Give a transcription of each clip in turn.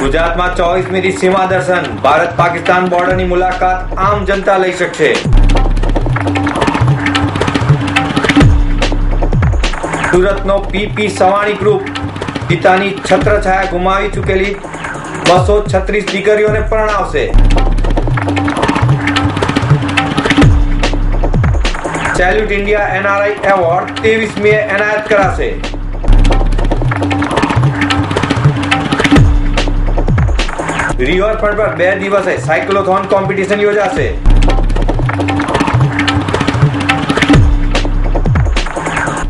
ગુજરાતમાં ચોવીસમી સીમા દર્શન. ભારત પાકિસ્તાન બોર્ડરની મુલાકાત આમ જનતા લઈ શકશે. સુરતનો પીપી સવાણી ગ્રુપ પિતાની છત્રછાયા ગુમાવી ચૂકેલી. બસો છત્રીસ દીકરીઓને પરણાવશે. સેલ્યુટ ઇન્ડિયા એનઆરઆઈ એવોર્ડ ત્રેવીસમીએ એનાયત કરાશે. રિવરફ્રન્ટ પર બે દિવસે સાયક્લોથોન કોમ્પિટિશન યોજાશે.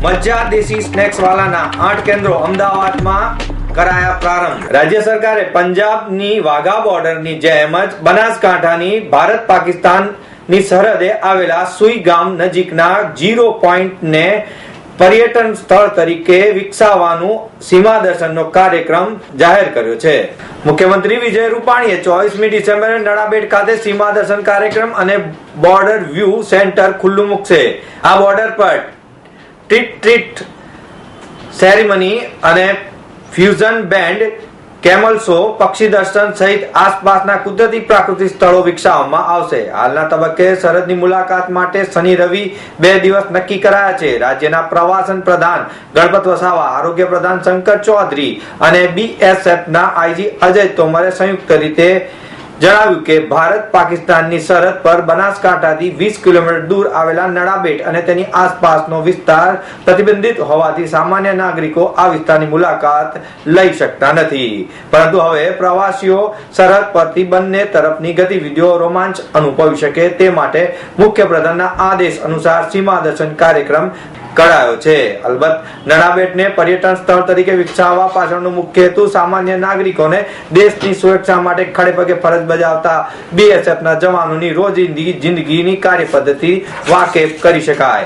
મજ્જા દેશી સ્નેક્સ વાલાના આઠ કેન્દ્રો અમદાવાદમાં કરાયા પ્રારંભ. રાજ્ય સરકારે પંજાબની વાઘા બોર્ડરની જેમ જ બનાસકાંઠાની ભારત પાકિસ્તાનની સરહદે આવેલા સુઈ ગામ નજીકના ઝીરો પોઈન્ટને પર્યટન સ્થળ તરીકે વિકસાવવાનું સીમા દર્શનનો કાર્યક્રમ જાહેર કર્યો છે. મુખ્યમંત્રી વિજય રૂપાણીએ ચોવીસમી ડિસેમ્બરે નડાબેટ ખાતે સીમા દર્શન કાર્યક્રમ અને બોર્ડર વ્યૂ સેન્ટર ખુલ્લું મૂકશે. આ બોર્ડર પર ટ્રીટ ટ્રીટ સેરેમની અને ફ્યુઝન બેન્ડ કેમલ શો, પક્ષી દર્શન સહિત આસપાસના કુદરતી પ્રાકૃતિક સ્થળો વિકસાવવામાં આવશે. હાલના તબક્કે સરહદની મુલાકાત માટે શનિ, રવિ બે દિવસ નક્કી કરાયા છે. રાજ્યના પ્રવાસન પ્રધાન ગણપત વસાવા, આરોગ્ય પ્રધાન શંકર ચૌધરી અને બીએસએફના આઈજી અજય તોમરે સંયુક્ત રીતે જણાવ્યું કે ભારત પાકિસ્તાનની સરહદ પર બનાસકાંઠાથી વીસ કિલોમીટર દૂર આવેલા નડાબેટ અને તેની આસપાસનો વિસ્તાર પ્રતિબંધિત હોવાથી સામાન્ય નાગરિકો આ વિસ્તારની મુલાકાત લઈ શકતા નથી. પરંતુ હવે પ્રવાસીઓ સરહદ પરથી બંને તરફની ગતિવિધિઓ રોમાંચ અનુભવી શકે તે માટે મુખ્ય પ્રધાનના આદેશ અનુસાર સીમા દર્શન કાર્યક્રમ કરાયો છે. અલબત્ત નડાબેટને પર્યટન સ્થળ તરીકે વિકસાવવા પાછળનો મુખ્ય હેતુ સામાન્ય નાગરિકોને દેશની સુરક્ષા માટે ખડેપગે ફરજ બજાવતા બીએસએફના જવાનોની રોજિંદી જિંદગીની કાર્યપદ્ધતિ વાકેફ કરી શકાય.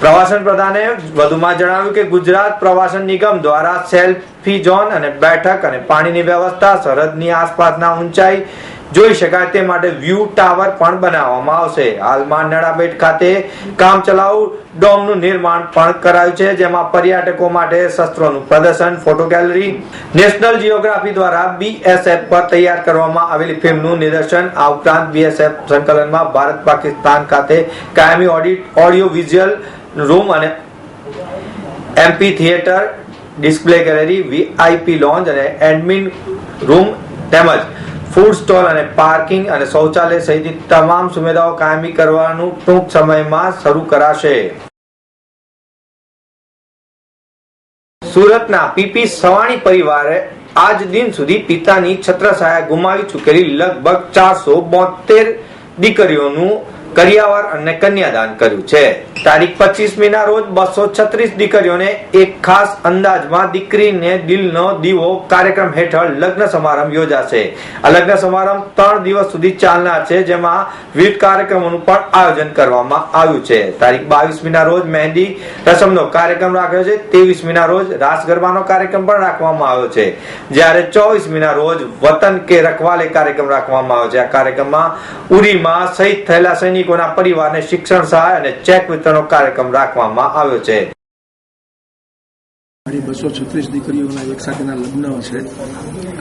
પ્રવાસન પ્રધાને વધુમાં જણાવ્યું કે ગુજરાત પ્રવાસન નિગમ દ્વારા સેલ્ફી ઝોન અને બેઠક અને પાણીની વ્યવસ્થા સરહદની આસપાસના ઊંચાઈ જોઈ શકાય તે માટે વ્યૂ ટાવર પણ બનાવવામાં આવશે. હાલમાં નડાબેટ ખાતે કામચલાઉ ડોમનું નિર્માણ પણ કરાયું છે, જેમાં પર્યટકો માટે શસ્ત્રોનું પ્રદર્શન, ફોટો ગેલેરી, નેશનલ જીઓગ્રાફી દ્વારા બીએસએફ પર તૈયાર કરવામાં આવેલી ફિલ્મનું નિદર્શન આ ઉપરાંત બીએસએફ સંકલનમાં ભારત પાકિસ્તાન ખાતે કાયમી ઓડિટ, ઓડિયો વિઝ્યુઅલ રૂમ અને MP theatre, display gallery, VIP lounge અને એડમિન રૂમ તેમજ ફૂડ સ્ટોલ અને પાર્કિંગ અને શૌચાલય સહિતની તમામ સુવિધાઓ કાયમી કરવાનું ટૂંક સમયમાં શરૂ કરાશે. સુરતના પીપી સવાણી પરિવારે આજ દિન સુધી પિતાની છત્રછાયા ગુમાવી ચૂકેલી લગભગ ચારસો બોતેર દીકરીઓનું કરિયાવર અને કન્યાદાન કર્યું છે. તારીખ પચીસમી ના રોજ બસો છત્રીસ દીકરીઓને એક ખાસ અંદાજમાં દીકરીને દિલનો દીવો કાર્યક્રમ હેઠળ લગ્ન સમારંભ યોજાશે. આ લગ્ન સમારંભ ત્રણ દિવસ સુધી ચાલનાર છે, જેમાં વિવિધ કાર્યક્રમોનું પણ આયોજન કરવામાં આવ્યું છે. તારીખ બાવીસમી ના રોજ મહેંદી રસમનો કાર્યક્રમ રાખ્યો છે ત્રેવીસમી ના રોજ રાસ ગરબાનો કાર્યક્રમ પણ રાખવામાં આવ્યો છે. જ્યારે ચોવીસમી ના રોજ વતન કે રખવાલે કાર્યક્રમ રાખવામાં આવ્યો છે. આ કાર્યક્રમમાં ઉરીમાં શહીદ થયેલા સૈનિકોના પરિવારને શિક્ષણ સહાય અને ચેક વિતરણનો કાર્યક્રમ રાખવામાં આવ્યો છે. મારી બસો છત્રીસ દીકરીઓના એક સાથેના લગ્ન છે.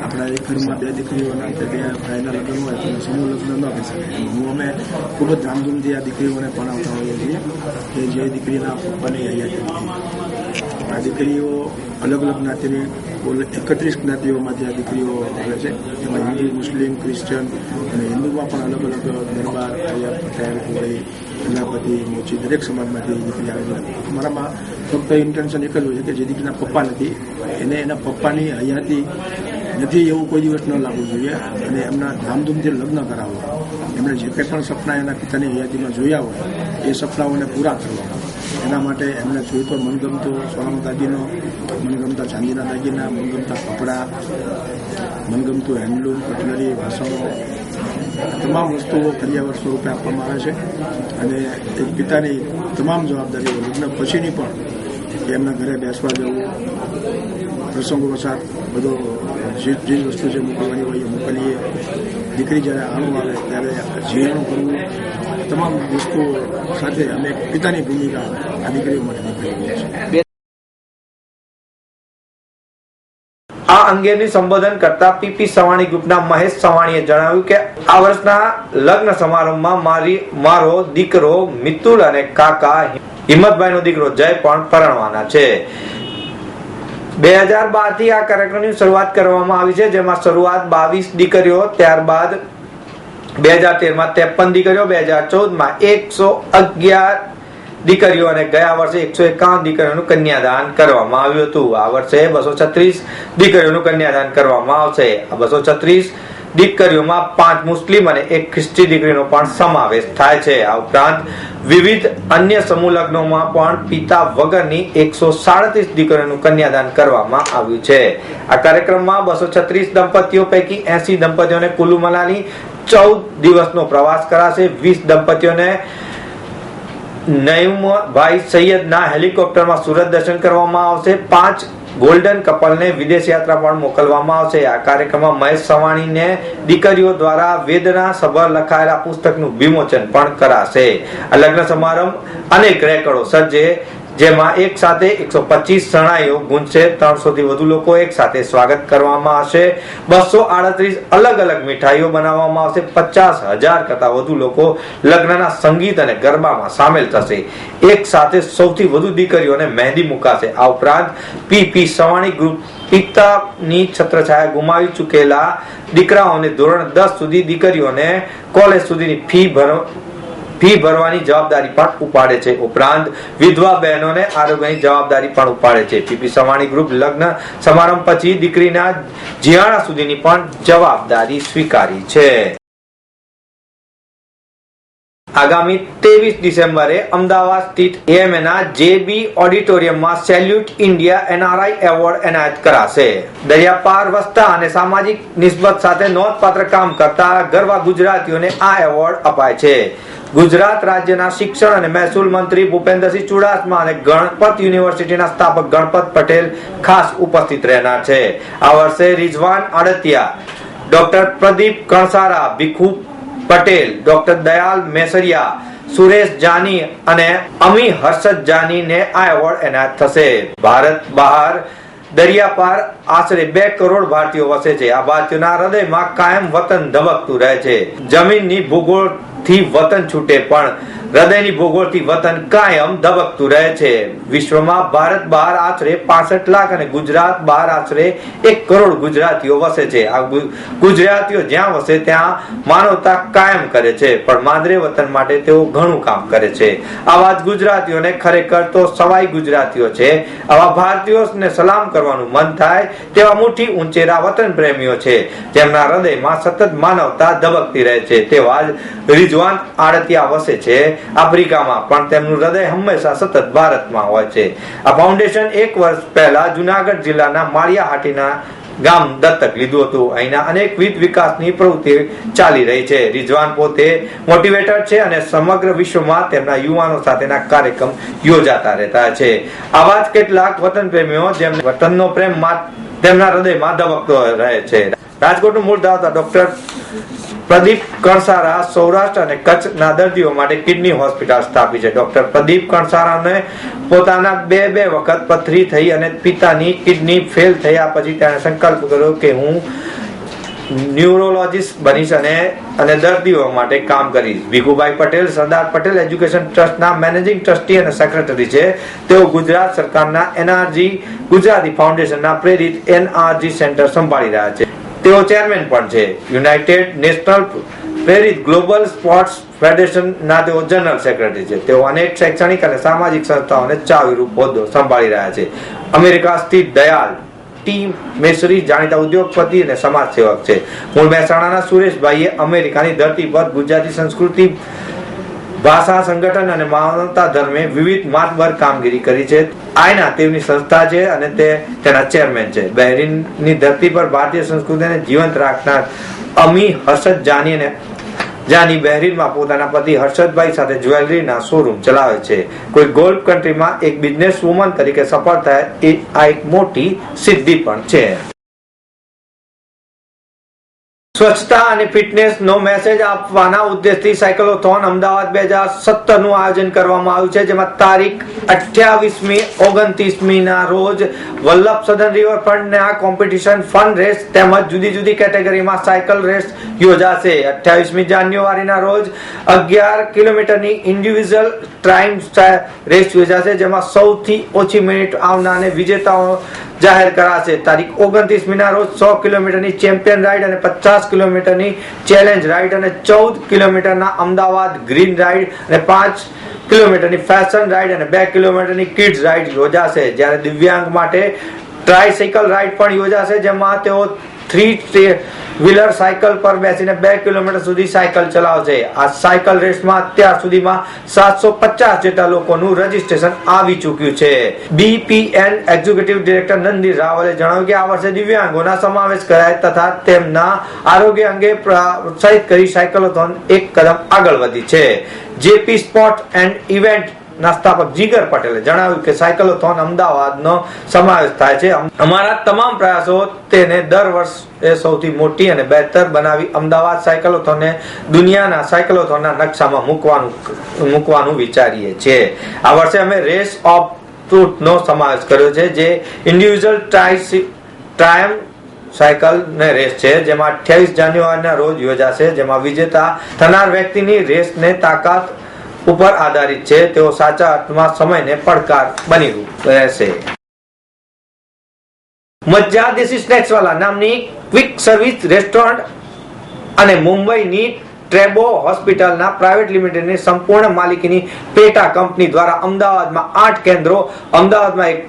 આપણા એક ઘરમાં બે દીકરીઓના બે ભાઈના લગ્ન હોય તો સમૂહ લગ્ન ન થઈ શકે. હું અમે ખૂબ જ ધામધૂમથી આ દીકરીઓને ભણાવતા હોઈએ છીએ કે જે દીકરીના પપ્પાની અહીંયા આ દીકરીઓ અલગ અલગ જ્ઞાતિની એકત્રીસ જ્ઞાતિઓમાંથી આ દીકરીઓ આવે છે, એમાં હિન્દુ, મુસ્લિમ ક્રિશ્ચન અને હિન્દુમાં પણ અલગ અલગ દરબાર કોળી પ્રજાપતિ મોચી દરેક સમાજમાંથી દીકરી આવે છે. અમારામાં ફક્ત ઇન્ટેન્શન એક જ હોય છે કે જે દીકરીના પપ્પા નથી, એને એના પપ્પાની હયાતી નથી એવું કોઈ દિવસ ન લાગવું જોઈએ. અને એમના ધામધૂમથી લગ્ન કરાવવા એમણે જે કંઈ પણ સપના એના પિતાની યાદીમાં જોયા હોય, એ સપનાઓને પૂરા કરવા. એના માટે એમને જોઈતો મનગમતો સોનાનો દાગીનો, મનગમતા ચાંદીના દાગીના, મનગમતા કપડાં, મનગમતું હેન્ડલૂમ, કટલરી, વાસણો તમામ વસ્તુઓ ફરિયાવર સ્વરૂપે આપવામાં આવે છે. અને એક પિતાની તમામ જવાબદારીઓ લગ્ન પછીની પણ એમના ઘરે બેસવા જવું, પ્રસંગો પ્રસંગોવસાર બધો જે વસ્તુ જે મોકલવાની હોય એ મોકલીએ દીકરી જ્યારે આણું આવે ત્યારે જીયાણું કરવું. તમામ વસ્તુઓ સાથે અમે પિતાની ભૂમિકા આ દીકરીઓ માટે નિભાવીએ છે આ અંગેની સંબોધન કરતા પીપી સવાણી ગ્રુપના મહેશ સવાણીએ જણાવ્યું કે આ વર્ષના લગ્ન સમારંભમાં મારી મારો દીકરો મિતુલ અને કાકા હિંમતભાઈનો દીકરો જય પણ પરણવાના છે. બે હજાર બારથી આ કાર્યક્રમની શરૂઆત કરવામાં આવી છે, જેમાં શરૂઆત બાવીસ દીકરીઓ, ત્યારબાદ બે હજાર તેરમાં ત્રેપન દીકરીઓ, બે હજાર ચૌદમાં એકસો અગિયાર દીકરીઓ અને ગયા વર્ષે એકસો એકાવન દીકરીઓનું કન્યાદાન કરવામાં આવ્યું હતું. આ વર્ષે બસો છત્રીસ દીકરીઓનું કન્યાદાન કરવામાં આવશે. આ બસો છત્રીસ દીકરીઓમાં પાંચ મુસ્લિમ અને એક ખ્રિસ્તી દીકરીનો પણ સમાવેશ થાય છે. આ ઉપરાંત વિવિધ અન્ય સમૂહ લગ્નોમાં પણ પિતા વગરની એકસો સાડત્રીસ દીકરીઓનું કન્યાદાન કરવામાં આવ્યું છે. આ કાર્યક્રમમાં બસો છત્રીસ દંપતીઓ પૈકી એસી દંપતીઓને કુલુ મનાલી ચૌદ દિવસનો પ્રવાસ કરાશે. વીસ દંપતીઓને નઈમભાઈ સૈયદના હેલિકોપ્ટરમાં સુરત દર્શન કરવામાં આવશે. પાંચ ગોલ્ડન કપલને વિદેશ યાત્રા પણ મોકલવામાં આવશે. આ કાર્યક્રમમાં મહેશ સવાણીને દીકરીઓ દ્વારા વેદના સભર લખાયેલા પુસ્તકનું વિમોચન પણ કરાશે. આ લગ્ન સમારંભ અનેક રેકર્ડો સર્જે જેમાં એક સાથે એકસો પચીસ શરણાઈઓ ગુંજશે. ત્રણસો થી વધુ લોકો એક સાથે સ્વાગત કરવામાં આવશે. બસો આડત્રીસ અલગ અલગ મીઠાઈઓ બનાવવામાં આવશે. પચાસ હજાર કરતા વધુ લોકો લગ્નના સંગીત અને ગરબામાં સામેલ થશે. એક સાથે સૌથી વધુ દીકરીઓને મહેંદી મુકાશે. આ ઉપરાંત પી પી સવાણી ગ્રુપ પિતાની છત્રછાયા ગુમાવી ચૂકેલા દીકરાઓને ધોરણ દસ સુધી દીકરીઓને કોલેજ સુધીની ફી ભર ફી ભરવાની જવાબદારી પણ ઉપાડે છે. ઉપરાંત, વિધવા બહેનોને આરોગ્યની જવાબદારી પણ ઉપાડે છે. પીપી સવાણી ગ્રુપ લગ્ન સમારંભ પછી દીકરીના જીયાણા સુધીની પણ જવાબદારી સ્વીકારી છે. આગામી ત્રેવીસ ડિસેમ્બરે અમદાવાદ સ્થિત એએમએના જેબી ઓડિટોરિયમમાં સેલ્યુટ ઇન્ડિયા એનઆરઆઈ એવોર્ડ એનાયત કરાશે. દરિયાપાર વસતા અને સામાજિક નિસ્બત સાથે નોંધપાત્ર કામ કરતા ગરવા ગુજરાતીઓને આ એવોર્ડ અપાય છે. ગુજરાત રાજ્યના શિક્ષણ અને મહેસૂલ મંત્રી ભૂપેન્દ્રસિંહ ચુડાસમા અને ગણપત યુનિવર્સિટીના સ્થાપક ગણપત પટેલ ખાસ ઉપસ્થિત રહેનાર છે. આ વર્ષે રિઝવાન આડતિયા ડોક્ટર પ્રદીપ કણસારા ભીખુ પટેલ, ડોક્ટર દયાલ મેસરિયા, સુરેશ જાની અને અમી હર્ષદ જાનીને આ એવોર્ડ એનાયત થશે. ભારત બહાર દરિયા પાર આશરે બે કરોડ ભારતીયો વસે છે. આ ભારતીયોના હૃદયમાં કાયમ વતન ધબકતું રહે છે. જમીનની ભૂગોળ થી વતન છૂટે, પણ હૃદયની ભૂગોળથી વતન કાયમ ધબકતું રહે છે. વિશ્વમાં ભારત બહાર આશરે પાસઠ લાખ અને ગુજરાત બહાર આશરે એક કરોડ ગુજરાતીઓ વસે છે. આ ગુજરાતીઓ જ્યાં વસે ત્યાં માનવતા કાયમ કરે છે, પણ માદરે વતન માટે તેઓ ઘણું કામ કરે છે. આવા જ ગુજરાતીઓને ખરેખર તો સવાઈ ગુજરાતીઓ છે. આવા ભારતીયોને સલામ કરવાનું મન થાય તેવા મુઠ્ઠી ઊંચેરા વતન પ્રેમીઓ છે. જેમના હૃદયમાં સતત માનવતા ધબકતી રહે છે. તેવા જ રિજવાન આડતિયા વસે છે. આફ્રિકામાં પણ તેમનું હૃદય હંમેશા સતત ભારતમાં હોય છે. આ ફાઉન્ડેશન એક વર્ષ પહેલા જુનાગઢ જિલ્લાના માળિયાહાટીના ગામ દત્તક લીધું હતું. અહીંના અનેકવિધ વિકાસની પ્રવૃત્તિ ચાલી રહી છે. રિઝવાન પોતે મોટિવેટર છે અને સમગ્ર વિશ્વમાં તેમના યુવાનો સાથેના કાર્યક્રમ યોજાતા રહેતા છે. આવા જ કેટલાક વતન પ્રેમીઓ જેમને વતનનો પ્રેમ તેમના હૃદયમાં ધબકતો રહે છે. રાજકોટનું મૂળ ધરાવતા ડોક્ટર પ્રદીપ કણસારા સૌરાષ્ટ્ર અને કચ્છના દર્દીઓ માટે કિડની હોસ્પિટલ સ્થાપી છે. ડોક્ટર પ્રદીપ કણસારાને પોતાના બે બે વખત પથરી થઈ અને પિતાની કિડની ફેલ થયા પછી તેણે સંકલ્પ કર્યો કે હું ન્યુરોલોજીસ્ટ બનીશ અને અને દર્દીઓ માટે કામ કરીશ. ભીખુભાઈ પટેલ, સરદાર પટેલ એજ્યુકેશન ટ્રસ્ટના મેનેજિંગ ટ્રસ્ટી અને સેક્રેટરી છે. તેઓ ગુજરાત સરકારના એનઆરજી, ગુજરાતી ફાઉન્ડેશનના પ્રેરિત એનઆરજી સેન્ટર સંભાળી રહ્યા છે. તેઓ ચેરમેન પણ છે. યુનાઇટેડ નેશનલ પ્રેરિત ગ્લોબલ સ્પોર્ટ્સ ફેડરેશન ના તેઓ જનરલ સેક્રેટરી છે. તેઓ અનેક શૈક્ષણિક અને સામાજિક સંસ્થાઓને ચાવીરૂપ હોદ્દો સંભાળી રહ્યા છે. અમેરિકા સ્થિત દયાલ ટી મેસરી જાણીતા ઉદ્યોગપતિ અને સમાજ સેવક છે. મૂળ મહેસાણાના સુરેશભાઈએ અમેરિકાની ધરતી પર ગુજરાતી સંસ્કૃતિ ભાષા સંગઠન અને માનવતા ધર્મે વિવિધ માતબર કામગીરી કરી છે. આયના તેમની સંસ્થા છે અને તે તેના ચેરમેન છે. બહેરીનની ધરતી પર ભારતીય સંસ્કૃતિને જીવંત રાખનાર અમી હર્ષદ જાની અને જાની બહેરીનમાં પોતાના પતિ હર્ષદભાઈ સાથે જ્વેલરીના શોરૂમ ચલાવે છે. કોઈ ગોલ્ફ કન્ટ્રીમાં એક બિઝનેસ વુમન તરીકે સફળ થાય એ આ એક મોટી સિદ્ધિ પણ છે. સ્વચ્છતા અને ફિટનેસ નો મેસેજ આપવાના ઉદ્દેશથી સાયકલોથોન અમદાવાદ બે હજાર સત્તરનું આયોજન કરવામાં આવ્યું છે, જેમાં તારીખ અઠ્યાવીસમી ઓગણત્રીસમી ના રોજ વલ્લભ સદન રિવરફ્રન્ટ આ કોમ્પિટિશન ફન રેસ તેમજ જુદી જુદી કેટેગરીમાં સાયકલ રેસ યોજાશે. અઠ્યાવીસમી જાન્યુઆરીના રોજ અગિયાર કિલોમીટરની ઇન્ડિવિજ્યુઅલ ટ્રાઇમ રેસ યોજાશે, જેમાં સૌથી ઓછી મિનિટ આવનારને વિજેતાઓ જાહેર કરાશે. તારીખ ઓગણત્રીસમીના રોજ સો કિલોમીટરની ચેમ્પિયન રાઇડ અને પચાસ કિલોમીટરની ચેલેન્જ રાઇડ અને ચૌદ કિલોમીટરના અમદાવાદ ગ્રીન રાઇડ અને પાંચ કિલોમીટરની ફેશન રાઇડ અને બે કિલોમીટરની કિડ્સ રાઇડ યોજાશે. જ્યારે દિવ્યાંગ માટે ટ્રાયસાયકલ રાઇડ પણ યોજાશે, જેમાં તેઓ થ્રી વ્હીલર સાયકલ પર બેસીને બે કિલોમીટર સુધી સાયકલ ચલાવશે. આ સાયકલ રેસમાં અત્યાર સુધીમાં સાતસો પચાસ જેટલા લોકોનું રજીસ્ટ્રેશન આવી ચૂક્યું છે. બીપીએલ એક્ઝિક્યુટિવ ડિરેક્ટર નંદી રાવલે જણાવ્યું કે આ વર્ષે દિવ્યાંગોના સમાવેશ કરાય તથા તેમના આરોગ્ય અંગે પ્રોત્સાહિત કરી સાયકલોથોન એક કદમ આગળ વધી છે. જેપી સ્પોર્ટ એન્ડ ઇવેન્ટ ના સ્થાપક જીગર પટેલે જણાવ્યું કે સાયકલોથોન અમદાવાદનો સમાવેશ થાય છે. અમારા તમામ પ્રયાસો તેને દર વર્ષે સૌથી મોટી અને બહેતર બનાવી અમદાવાદ સાયકલોથોનને દુનિયાના સાયકલોથોનના નકશામાં મૂકવાનું મૂકવાનું વિચારીએ છીએ. આ વર્ષે અમે રેસ ઓફ ટ્રુથનો સમાવેશ કર્યો છે, જે ઇન્ડિવિજ્યુઅલ ટ્રાય ટ્રાયમ સાયકલ ને રેસ છે, જેમાં અઠ્યાવીસ જાન્યુઆરીના રોજ યોજાશે, જેમાં વિજેતા થનાર વ્યક્તિની રેસને તાકાત ઉપર આધારિત છે. તેઓ સાચા અર્થમાં સમયને પડકાર બની રહેશે. મજ્જા દેશી સ્નેક્સ વાલા નામની ક્વિક સર્વિસ રેસ્ટોરન્ટ અને મુંબઈની ટ્રેબો હોસ્પિટલના પ્રાઇવેટ લિમિટેડની સંપૂર્ણ માલિકીની પેટા કંપની દ્વારા અમદાવાદમાં આઠ કેન્દ્રો, અમદાવાદમાં એક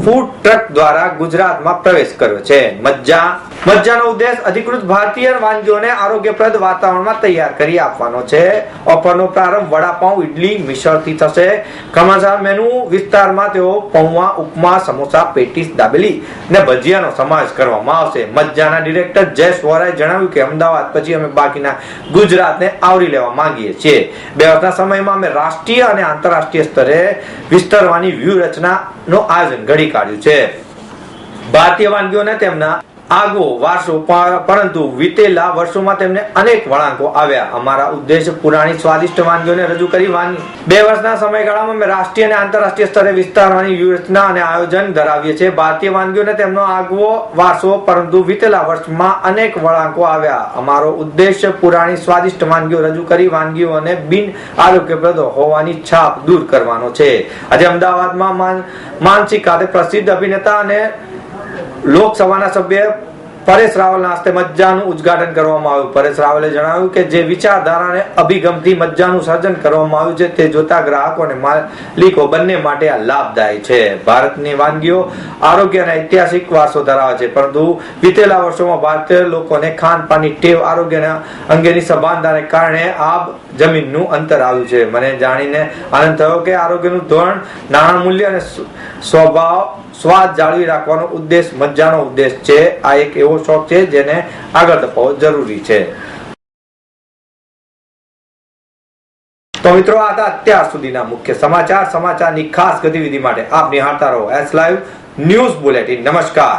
ફૂડ ટ્રક દ્વારા ગુજરાતમાં પ્રવેશ કર્યો છે. મજ્જા, મજ્જાનો ઉદ્દેશ અધિકૃત ભારતીય વાનગીઓને આરોગ્યપ્રદ વાતાવરણમાં તૈયાર કરી આપવાનો છે. ઓફરનો પ્રારંભ વડાપાઉં ઇડલી મિસળથી થશે. ક્રમશઃ મેનુ વિસ્તારમાં તેઓ પૌવા ઉપમા, સમોસા, પેટીસ, દાબેલી ને ભજીયાનો સમાવેશ કરવામાં આવશે. મજ્જાના ડિરેક્ટર જયેશ વોરાએ જણાવ્યું કે અમદાવાદ પછી અમે બાકીના ગુજરાતને આવરી લેવા માંગીએ છીએ. બે વર્ષના સમયમાં અમે રાષ્ટ્રીય અને આંતરરાષ્ટ્રીય સ્તરે વિસ્તરવાની વ્યૂહરચના નો આયોજન ઘડી કાઢ્યું છે. ભારતીય વાનગીઓને તેમના આગવો વારસો પરંતુ વીતેલા વર્ષોમાં તેમને અનેક વળાંકો આવ્યા. અમારા ઉદ્દેશ પુરાણી સ્વાદિષ્ટ વાનગીઓને રજૂ કરી વાનગી. બે વર્ષના સમયગાળામાં અમે રાષ્ટ્રીય અને આંતરરાષ્ટ્રીય સ્તરે વિસ્તારવાની વ્યૂહરચના અને આયોજન ધરાવીએ છીએ. ભારતીય વાનગીઓને તેમનો આગવો વારસો, પરંતુ વીતેલા વર્ષમાં અનેક વળાંકો આવ્યા. અમારો ઉદ્દેશ પુરાણી સ્વાદિષ્ટ વાનગીઓ રજૂ કરી વાનગીઓને બિન આરોગ્યપ્રદ હોવાની છાપ દૂર કરવાનો છે. આજે અમદાવાદમાં માનસિક માનસી ખાતે પ્રસિદ્ધ અભિનેતા અને લોકસભાના સભ્ય પરેશ રાવલના હસ્તે મજ્જાનું ઉદઘાટન કરવામાં આવ્યું. પરેશ રાવલે જણાવ્યું કે જે વિચારધારાને અભિગમથી મજ્જાનું સર્જન કરવામાં આવ્યું છે, તે જોતા ગ્રાહકો અને માલિકો બંને માટે આ લાભદાયી છે. ભારતની વાનગીઓ આરોગ્ય અને ઐતિહાસિક વારસો ધરાવે છે, પરંતુ વિતેલા વર્ષોમાં ભારતીય લોકોને ખાનપાનની ટેવ આરોગ્યના અંગેની સભાનતાને કારણે આબ જમીનનું અંતર આવ્યું છે. મને જાણીને આનંદ થયો કે આરોગ્યનું ધોરણ નાણાં મૂલ્ય અને સ્વભાવ, સ્વાદ જાળવી રાખવાનો ઉદ્દેશ મજ્જાનો ઉદ્દેશ છે. આ એક એવો શોખ છે જેને આગળ ધપાવવો જરૂરી છે. તો મિત્રો, આ હતા અત્યાર સુધીના મુખ્ય સમાચાર. સમાચારની ખાસ ગતિવિધિ માટે આપ નિહાળતા રહો. એસ લાઈવ ન્યૂઝ બુલેટિન નમસ્કાર.